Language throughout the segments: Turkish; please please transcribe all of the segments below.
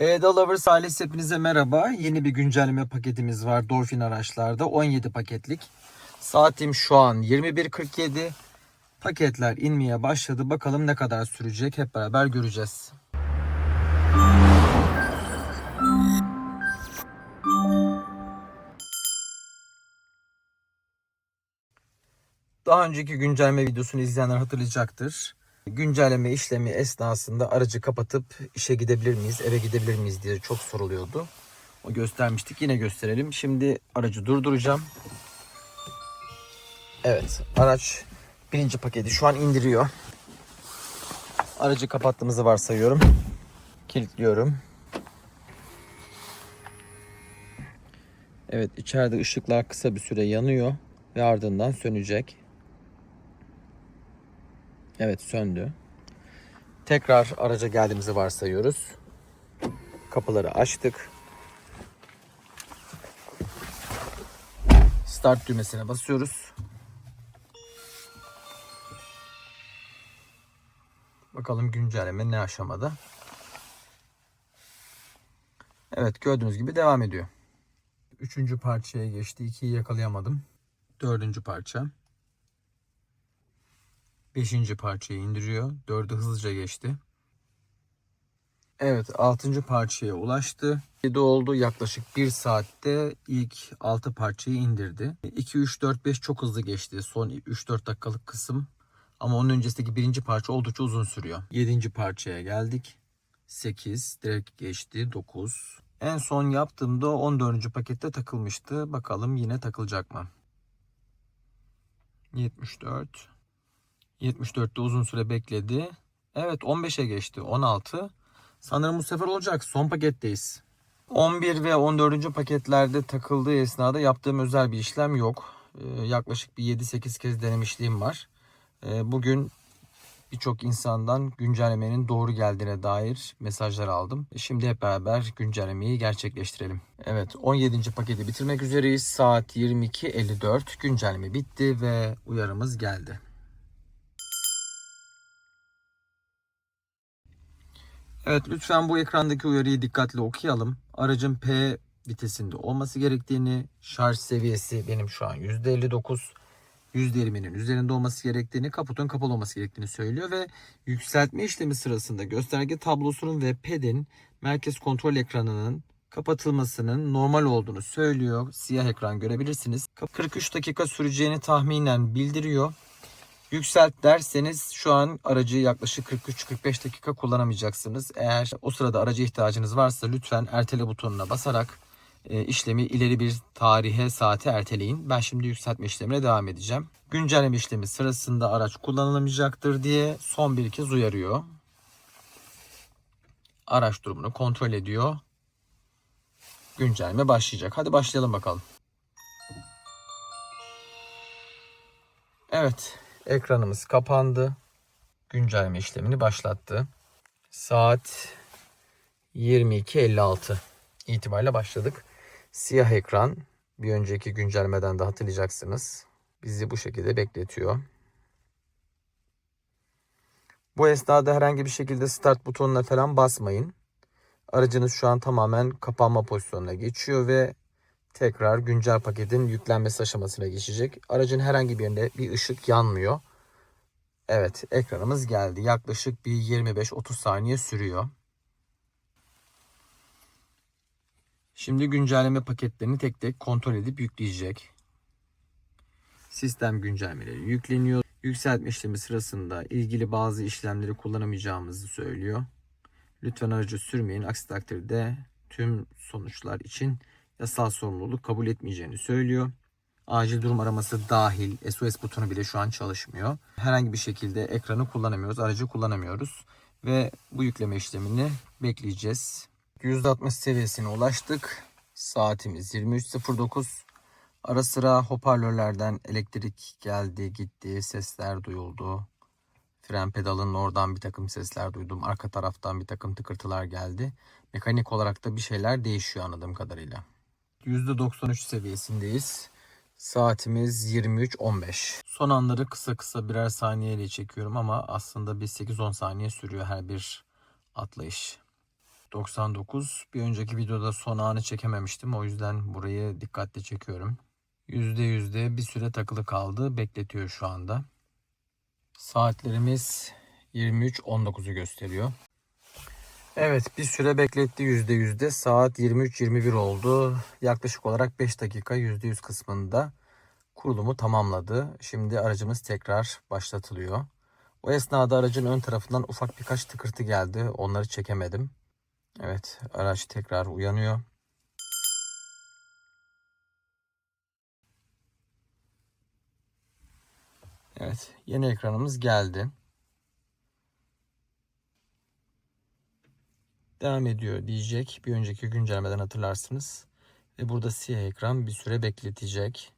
E, Lovers ailesi hepinize merhaba. Yeni bir güncelleme paketimiz var Dolphin araçlarda. 17 paketlik. Saatim şu an 21.47. Paketler inmeye başladı. Bakalım ne kadar sürecek hep beraber göreceğiz. Daha önceki güncelleme videosunu izleyenler hatırlayacaktır. Güncelleme işlemi esnasında aracı kapatıp işe gidebilir miyiz, eve gidebilir miyiz diye çok soruluyordu. O göstermiştik. Yine gösterelim. Şimdi aracı durduracağım. Evet, araç birinci paketi şu an indiriyor. Aracı kapattığımızı varsayıyorum. Kilitliyorum. Evet, içeride ışıklar kısa bir süre yanıyor ve ardından sönecek. Evet söndü. Tekrar araca geldiğimizi varsayıyoruz. Kapıları açtık. Start düğmesine basıyoruz. Bakalım güncelleme ne aşamada. Evet gördüğünüz gibi devam ediyor. Üçüncü parçaya geçti. İkiyi yakalayamadım. Dördüncü parça. Beşinci parçayı indiriyor. Dördü hızlıca geçti. Evet altıncı parçaya ulaştı. 7 oldu yaklaşık 1 saatte ilk 6 parçayı indirdi. 2, 3, 4, 5 çok hızlı geçti. Son 3-4 dakikalık kısım. Ama onun öncesindeki birinci parça oldukça uzun sürüyor. 7. parçaya geldik. 8 direkt geçti. 9. En son yaptığımda 14. pakette takılmıştı. Bakalım yine takılacak mı? 74 74'te uzun süre bekledi. Evet 15'e geçti. 16. Sanırım bu sefer olacak. Son paketteyiz. 11 ve 14. paketlerde takıldığı esnada yaptığım özel bir işlem yok. Ee, yaklaşık bir 7-8 kez denemişliğim var. Ee, bugün birçok insandan güncellemenin doğru geldiğine dair mesajlar aldım. Şimdi hep beraber güncellemeyi gerçekleştirelim. Evet 17. paketi bitirmek üzereyiz. Saat 22.54 güncelleme bitti ve uyarımız geldi. Evet lütfen bu ekrandaki uyarıyı dikkatli okuyalım. Aracın P vitesinde olması gerektiğini, şarj seviyesi benim şu an %59, %20'nin üzerinde olması gerektiğini, kaputun kapalı olması gerektiğini söylüyor ve yükseltme işlemi sırasında gösterge tablosunun ve PED'in merkez kontrol ekranının kapatılmasının normal olduğunu söylüyor. Siyah ekran görebilirsiniz. 43 dakika süreceğini tahminen bildiriyor. Yükselt derseniz şu an aracı yaklaşık 43-45 dakika kullanamayacaksınız. Eğer o sırada araca ihtiyacınız varsa lütfen ertele butonuna basarak e, işlemi ileri bir tarihe saate erteleyin. Ben şimdi yükseltme işlemine devam edeceğim. Güncelleme işlemi sırasında araç kullanılamayacaktır diye son bir kez uyarıyor. Araç durumunu kontrol ediyor. Güncelleme başlayacak. Hadi başlayalım bakalım. Evet, ekranımız kapandı. Güncelleme işlemini başlattı. Saat 22.56 itibariyle başladık. Siyah ekran bir önceki güncellemeden de hatırlayacaksınız. Bizi bu şekilde bekletiyor. Bu esnada herhangi bir şekilde start butonuna falan basmayın. Aracınız şu an tamamen kapanma pozisyonuna geçiyor ve tekrar güncel paketin yüklenmesi aşamasına geçecek. Aracın herhangi bir yerinde bir ışık yanmıyor. Evet ekranımız geldi. Yaklaşık bir 25-30 saniye sürüyor. Şimdi güncelleme paketlerini tek tek kontrol edip yükleyecek. Sistem güncellemeleri yükleniyor. Yükseltme işlemi sırasında ilgili bazı işlemleri kullanamayacağımızı söylüyor. Lütfen aracı sürmeyin. Aksi takdirde tüm sonuçlar için yasal sorumluluk kabul etmeyeceğini söylüyor. Acil durum araması dahil SOS butonu bile şu an çalışmıyor. Herhangi bir şekilde ekranı kullanamıyoruz, aracı kullanamıyoruz. Ve bu yükleme işlemini bekleyeceğiz. %60 seviyesine ulaştık. Saatimiz 23.09. Ara sıra hoparlörlerden elektrik geldi gitti, sesler duyuldu. Fren pedalının oradan bir takım sesler duydum. Arka taraftan bir takım tıkırtılar geldi. Mekanik olarak da bir şeyler değişiyor anladığım kadarıyla. %93 seviyesindeyiz. Saatimiz 23.15. Son anları kısa kısa birer saniyeyle çekiyorum ama aslında bir 8-10 saniye sürüyor her bir atlayış. 99. Bir önceki videoda son anı çekememiştim. O yüzden burayı dikkatle çekiyorum. %yüzde bir süre takılı kaldı. Bekletiyor şu anda. Saatlerimiz 23.19'u gösteriyor. Evet bir süre bekletti %yüzde. Saat 23.21 oldu. Yaklaşık olarak 5 dakika %100 kısmında kurulumu tamamladı. Şimdi aracımız tekrar başlatılıyor. O esnada aracın ön tarafından ufak birkaç tıkırtı geldi. Onları çekemedim. Evet araç tekrar uyanıyor. Evet yeni ekranımız geldi. Devam ediyor diyecek. Bir önceki güncellemeden hatırlarsınız. Ve burada siyah ekran bir süre bekletecek.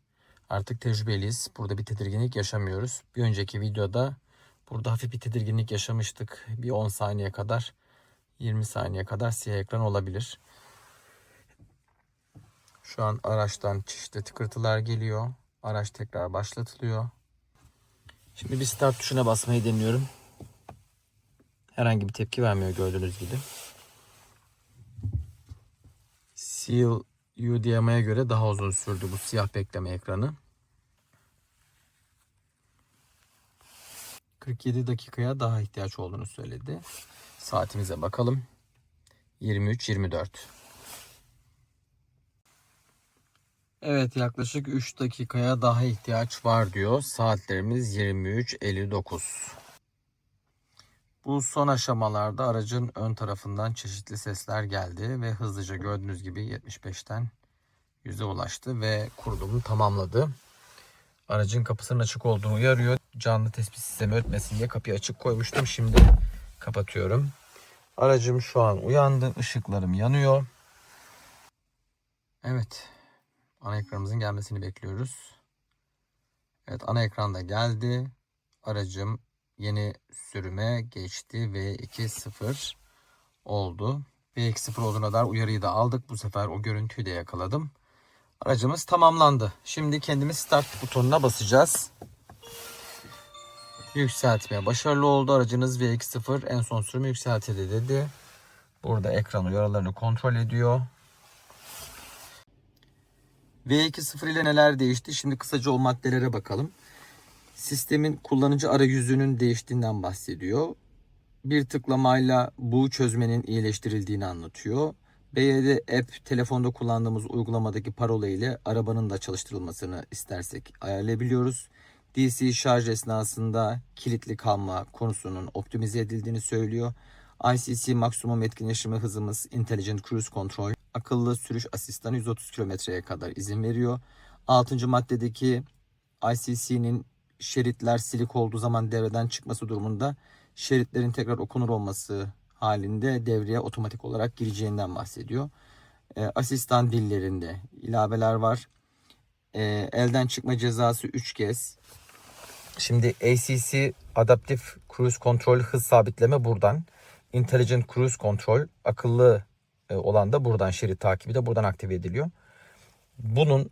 Artık tecrübeliyiz. Burada bir tedirginlik yaşamıyoruz. Bir önceki videoda burada hafif bir tedirginlik yaşamıştık. Bir 10 saniye kadar 20 saniye kadar siyah ekran olabilir. Şu an araçtan çeşitli tıkırtılar geliyor. Araç tekrar başlatılıyor. Şimdi bir start tuşuna basmayı deniyorum. Herhangi bir tepki vermiyor gördüğünüz gibi. Seal UDMA'ya göre daha uzun sürdü bu siyah bekleme ekranı. 47 dakikaya daha ihtiyaç olduğunu söyledi. Saatimize bakalım. 23-24. Evet yaklaşık 3 dakikaya daha ihtiyaç var diyor. Saatlerimiz 23.59. Bu son aşamalarda aracın ön tarafından çeşitli sesler geldi ve hızlıca gördüğünüz gibi 75'ten 100'e ulaştı ve kurulumu tamamladı. Aracın kapısının açık olduğunu uyarıyor. Canlı tespit sistemi ötmesin diye kapıyı açık koymuştum. Şimdi kapatıyorum. Aracım şu an uyandı. Işıklarım yanıyor. Evet. Ana ekranımızın gelmesini bekliyoruz. Evet ana ekranda geldi. Aracım yeni sürüme geçti. V2.0 oldu. V2.0 olduğuna kadar uyarıyı da aldık. Bu sefer o görüntüyü de yakaladım. Aracımız tamamlandı. Şimdi kendimiz start butonuna basacağız. Yükseltmeye başarılı oldu. Aracınız V2.0 en son sürümü yükseltildi dedi. Burada ekran uyarılarını kontrol ediyor. V2.0 ile neler değişti? Şimdi kısaca o maddelere bakalım. Sistemin kullanıcı arayüzünün değiştiğinden bahsediyor. Bir tıklamayla bu çözmenin iyileştirildiğini anlatıyor. BYD app telefonda kullandığımız uygulamadaki parola ile arabanın da çalıştırılmasını istersek ayarlayabiliyoruz. DC şarj esnasında kilitli kalma konusunun optimize edildiğini söylüyor. ICC maksimum etkinleştirme hızımız Intelligent Cruise Control akıllı sürüş asistanı 130 kilometreye kadar izin veriyor. 6. maddedeki ICC'nin şeritler silik olduğu zaman devreden çıkması durumunda şeritlerin tekrar okunur olması halinde devreye otomatik olarak gireceğinden bahsediyor. E, asistan dillerinde ilaveler var. E, elden çıkma cezası 3 kez. Şimdi ACC Adaptive Cruise Control hız sabitleme buradan. Intelligent Cruise Control akıllı e, olan da buradan şerit takibi de buradan aktive ediliyor. Bunun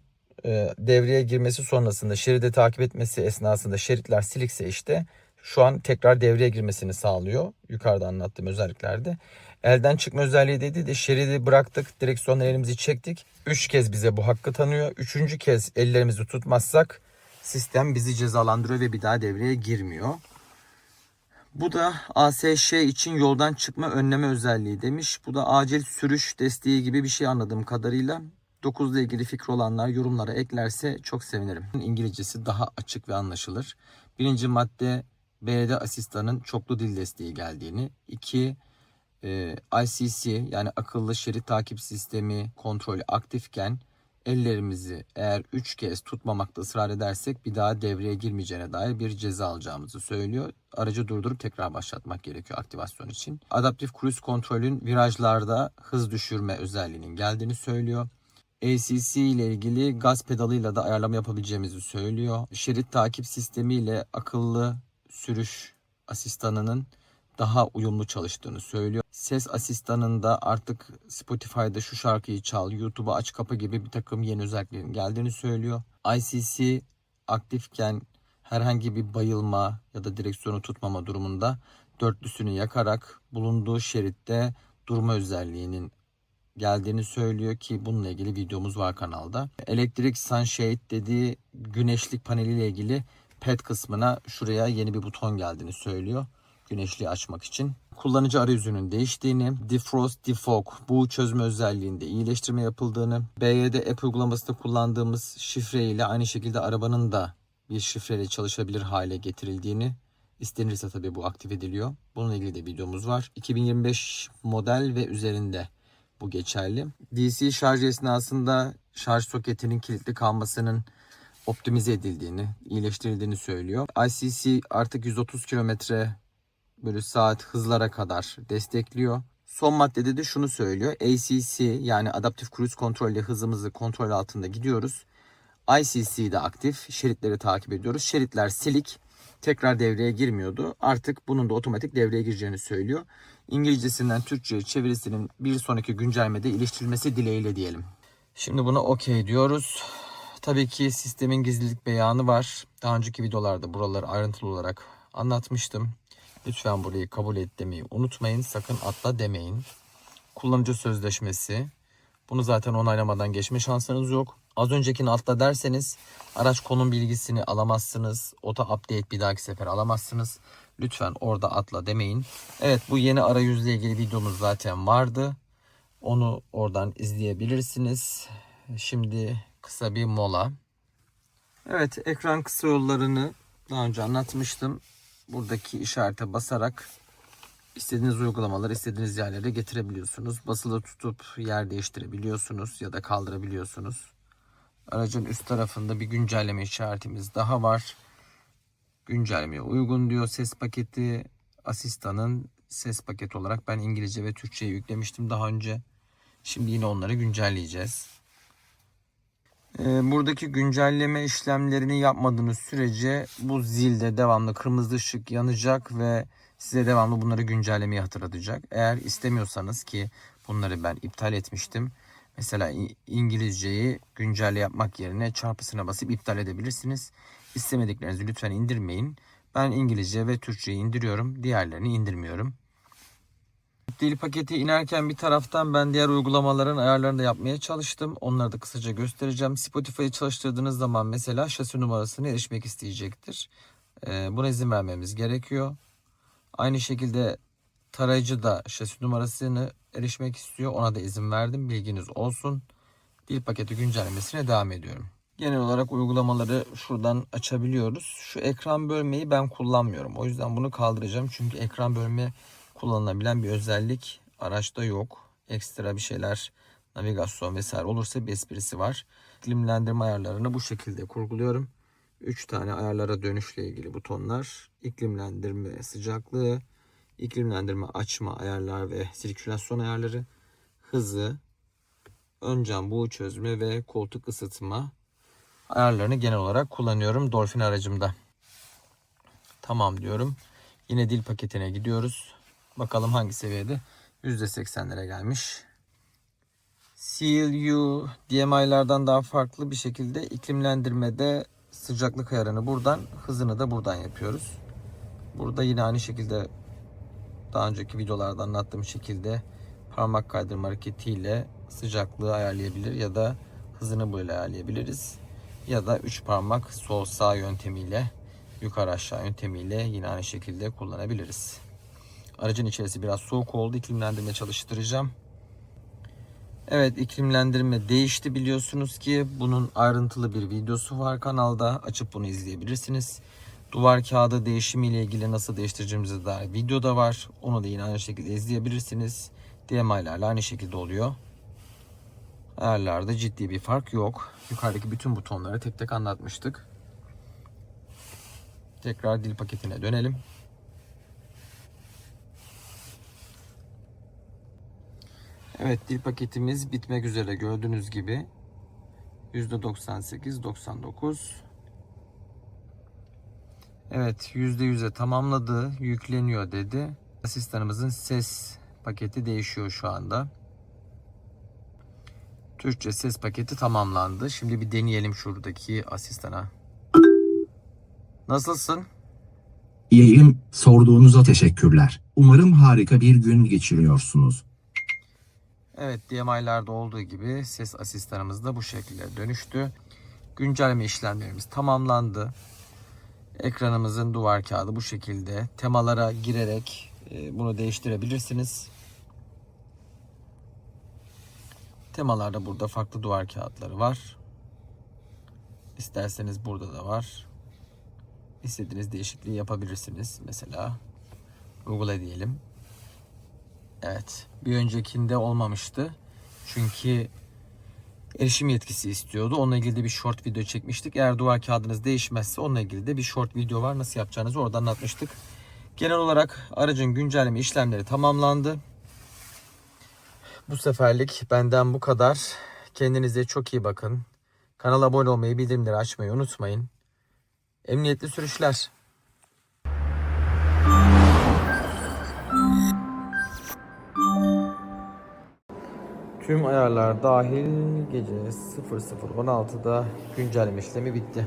devreye girmesi sonrasında şeridi takip etmesi esnasında şeritler silikse işte şu an tekrar devreye girmesini sağlıyor. Yukarıda anlattığım özelliklerde. Elden çıkma özelliği dedi de şeridi bıraktık. Direksiyonla elimizi çektik. Üç kez bize bu hakkı tanıyor. Üçüncü kez ellerimizi tutmazsak sistem bizi cezalandırıyor ve bir daha devreye girmiyor. Bu da ASŞ için yoldan çıkma önleme özelliği demiş. Bu da acil sürüş desteği gibi bir şey anladığım kadarıyla. 9 ile ilgili fikri olanlar yorumlara eklerse çok sevinirim. İngilizcesi daha açık ve anlaşılır. Birinci madde BD asistanın çoklu dil desteği geldiğini. 2 e, ICC yani akıllı şerit takip sistemi kontrolü aktifken ellerimizi eğer 3 kez tutmamakta ısrar edersek bir daha devreye girmeyeceğine dair bir ceza alacağımızı söylüyor. Aracı durdurup tekrar başlatmak gerekiyor aktivasyon için. Adaptif Cruise Kontrol'ün virajlarda hız düşürme özelliğinin geldiğini söylüyor. ACC ile ilgili gaz pedalıyla da ayarlama yapabileceğimizi söylüyor. Şerit takip sistemi ile akıllı sürüş asistanının daha uyumlu çalıştığını söylüyor. Ses asistanında artık Spotify'da şu şarkıyı çal, YouTube'a aç kapı gibi bir takım yeni özelliklerin geldiğini söylüyor. ICC aktifken herhangi bir bayılma ya da direksiyonu tutmama durumunda dörtlüsünü yakarak bulunduğu şeritte durma özelliğinin geldiğini söylüyor ki bununla ilgili videomuz var kanalda. Elektrik sunshade dediği güneşlik paneliyle ilgili pet kısmına şuraya yeni bir buton geldiğini söylüyor. Güneşliği açmak için. Kullanıcı arayüzünün değiştiğini, defrost, defog bu çözme özelliğinde iyileştirme yapıldığını, BYD app uygulamasında kullandığımız şifre ile aynı şekilde arabanın da bir şifreyle çalışabilir hale getirildiğini istenirse tabii bu aktif ediliyor. Bununla ilgili de videomuz var. 2025 model ve üzerinde bu geçerli. DC şarj esnasında şarj soketinin kilitli kalmasının optimize edildiğini, iyileştirildiğini söylüyor. ICC artık 130 kilometre bölü saat hızlara kadar destekliyor. Son maddede de şunu söylüyor. ACC yani adaptif cruise kontrol ile hızımızı kontrol altında gidiyoruz. ICC de aktif. Şeritleri takip ediyoruz. Şeritler silik. Tekrar devreye girmiyordu. Artık bunun da otomatik devreye gireceğini söylüyor. İngilizcesinden Türkçe çevirisinin bir sonraki güncellemede iyileştirilmesi dileğiyle diyelim. Şimdi buna okey diyoruz. Tabii ki sistemin gizlilik beyanı var. Daha önceki videolarda buraları ayrıntılı olarak anlatmıştım. Lütfen burayı kabul et demeyi unutmayın. Sakın atla demeyin. Kullanıcı sözleşmesi. Bunu zaten onaylamadan geçme şansınız yok. Az öncekini atla derseniz araç konum bilgisini alamazsınız. Ota update bir dahaki sefer alamazsınız. Lütfen orada atla demeyin. Evet bu yeni arayüzle ilgili videomuz zaten vardı. Onu oradan izleyebilirsiniz. Şimdi kısa bir mola. Evet ekran kısa yollarını daha önce anlatmıştım. Buradaki işarete basarak istediğiniz uygulamaları istediğiniz yerlere getirebiliyorsunuz. Basılı tutup yer değiştirebiliyorsunuz ya da kaldırabiliyorsunuz. Aracın üst tarafında bir güncelleme işaretimiz daha var. Güncellemeye uygun diyor ses paketi. Asistanın ses paketi olarak ben İngilizce ve Türkçe'yi yüklemiştim daha önce. Şimdi yine onları güncelleyeceğiz. Ee, Buradaki güncelleme işlemlerini yapmadığınız sürece bu zilde devamlı kırmızı ışık yanacak ve size devamlı bunları güncellemeyi hatırlatacak. Eğer istemiyorsanız ki bunları ben iptal etmiştim. Mesela İngilizceyi güncelle yapmak yerine çarpısına basıp iptal edebilirsiniz. İstemediklerinizi lütfen indirmeyin. Ben İngilizce ve Türkçeyi indiriyorum. Diğerlerini indirmiyorum. Dil paketi inerken bir taraftan ben diğer uygulamaların ayarlarını da yapmaya çalıştım. Onları da kısaca göstereceğim. Spotify'ı çalıştırdığınız zaman mesela şasi numarasını erişmek isteyecektir. Buna izin vermemiz gerekiyor. Aynı şekilde tarayıcı da şasi numarasını erişmek istiyor. Ona da izin verdim. Bilginiz olsun. Dil paketi güncellemesine devam ediyorum. Genel olarak uygulamaları şuradan açabiliyoruz. Şu ekran bölmeyi ben kullanmıyorum. O yüzden bunu kaldıracağım. Çünkü ekran bölme kullanılabilen bir özellik araçta yok. Ekstra bir şeyler navigasyon vesaire olursa bir esprisi var. İklimlendirme ayarlarını bu şekilde kurguluyorum. 3 tane ayarlara dönüşle ilgili butonlar. İklimlendirme sıcaklığı, iklimlendirme açma ayarlar ve sirkülasyon ayarları, hızı, ön cam buğu çözme ve koltuk ısıtma ayarlarını genel olarak kullanıyorum Dolphin aracımda. Tamam diyorum. Yine dil paketine gidiyoruz. Bakalım hangi seviyede? %80'lere gelmiş. CLU DMI'lardan daha farklı bir şekilde iklimlendirmede sıcaklık ayarını buradan, hızını da buradan yapıyoruz. Burada yine aynı şekilde daha önceki videolarda anlattığım şekilde parmak kaydırma hareketiyle sıcaklığı ayarlayabilir ya da hızını böyle ayarlayabiliriz. Ya da 3 parmak sol sağ yöntemiyle yukarı aşağı yöntemiyle yine aynı şekilde kullanabiliriz. Aracın içerisi biraz soğuk oldu. İklimlendirme çalıştıracağım. Evet iklimlendirme değişti biliyorsunuz ki bunun ayrıntılı bir videosu var kanalda. Açıp bunu izleyebilirsiniz. Duvar kağıdı değişimi ile ilgili nasıl değiştireceğimize dair video da var. Onu da yine aynı şekilde izleyebilirsiniz. DMI'lerle aynı şekilde oluyor. Ayarlarda ciddi bir fark yok. Yukarıdaki bütün butonları tek tek anlatmıştık. Tekrar dil paketine dönelim. Evet dil paketimiz bitmek üzere gördüğünüz gibi %98 99 Evet %100'e tamamladı yükleniyor dedi asistanımızın ses paketi değişiyor şu anda Türkçe ses paketi tamamlandı şimdi bir deneyelim şuradaki asistana Nasılsın? İyiyim, sorduğunuza teşekkürler. Umarım harika bir gün geçiriyorsunuz. Evet DMI'larda olduğu gibi ses asistanımız da bu şekilde dönüştü. Güncelleme işlemlerimiz tamamlandı. Ekranımızın duvar kağıdı bu şekilde. Temalara girerek e, bunu değiştirebilirsiniz. Temalarda burada farklı duvar kağıtları var. İsterseniz burada da var. İstediğiniz değişikliği yapabilirsiniz. Mesela uygula diyelim. Evet. Bir öncekinde olmamıştı. Çünkü erişim yetkisi istiyordu. Onunla ilgili de bir short video çekmiştik. Eğer duvar kağıdınız değişmezse onunla ilgili de bir short video var. Nasıl yapacağınızı orada anlatmıştık. Genel olarak aracın güncelleme işlemleri tamamlandı. Bu seferlik benden bu kadar. Kendinize çok iyi bakın. Kanala abone olmayı, bildirimleri açmayı unutmayın. Emniyetli sürüşler. Tüm ayarlar dahil gece 00.16'da güncelleme işlemi bitti.